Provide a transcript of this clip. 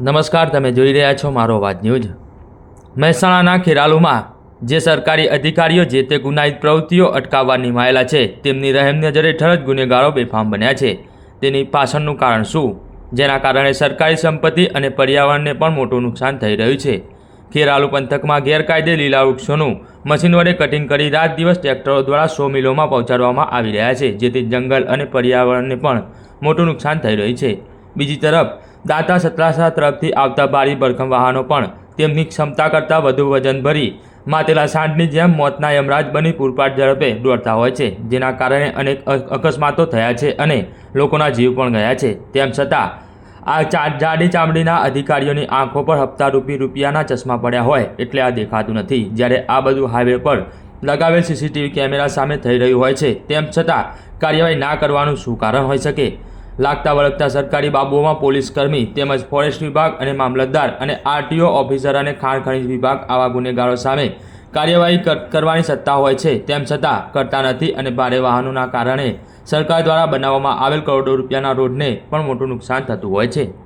નમસ્કાર, તમે જોઈ રહ્યા છો મારો અવાજ ન્યૂઝ. મહેસાણાના ખેરાલુમાં જે સરકારી અધિકારીઓ જે તે ગુનાહિત પ્રવૃત્તિઓ અટકાવવા નિમાયેલા છે, તેમની રહેમ નજરે ઠરજ ગુનેગારો બેફામ બન્યા છે. તેની પાછળનું કારણ શું? જેના કારણે સરકારી સંપત્તિ અને પર્યાવરણને પણ મોટું નુકસાન થઈ રહ્યું છે. ખેરાલુ પંથકમાં ગેરકાયદે લીલા વૃક્ષોનું મશીન વડે કટિંગ કરી રાત દિવસ ટ્રેક્ટરો દ્વારા સો મિલોમાં પહોંચાડવામાં આવી રહ્યા છે, જેથી જંગલ અને પર્યાવરણને પણ મોટું નુકસાન થઈ રહ્યું છે. બીજી તરફ દાંતા સતરાસા તરફથી આવતા ભારી ભરખમ વાહનો પણ તેમની ક્ષમતા કરતાં વધુ વજન ભરી માતેલા સાંઢની જેમ મોતના યમરાજ બની પૂરપાટ ઝડપે દોડતા હોય છે, જેના કારણે અનેક અકસ્માતો થયા છે અને લોકોના જીવ પણ ગયા છે. તેમ છતાં, આ ચા, જાડી ચામડીના અધિકારીઓની આંખો પર હપ્તારૂપી રૂપિયાના ચશ્મા પડ્યા હોય એટલે આ દેખાતું નથી. જ્યારે આ બધું હાઈવે પર લગાવેલ સીસીટીવી કેમેરા સામે થઈ રહ્યું હોય છે, તેમ છતાં કાર્યવાહી ના કરવાનું શું કારણ હોઈ શકે? લાગતા વળગતા સરકારી બાબુઓમાં પોલીસકર્મી તેમજ ફોરેસ્ટ વિભાગ અને મામલતદાર અને આરટીઓ ઓફિસર અને ખાણ ખનિજ વિભાગ આવા ગુનેગારો સામે કાર્યવાહી કર- કરવાની સત્તા હોય છે. તેમ છતાં કરતા નથી અને ભારે વાહનોના કારણે સરકાર દ્વારા બનાવવામાં આવેલ કરોડો રૂપિયાના રોડને પણ મોટું નુકસાન થતું હોય છે.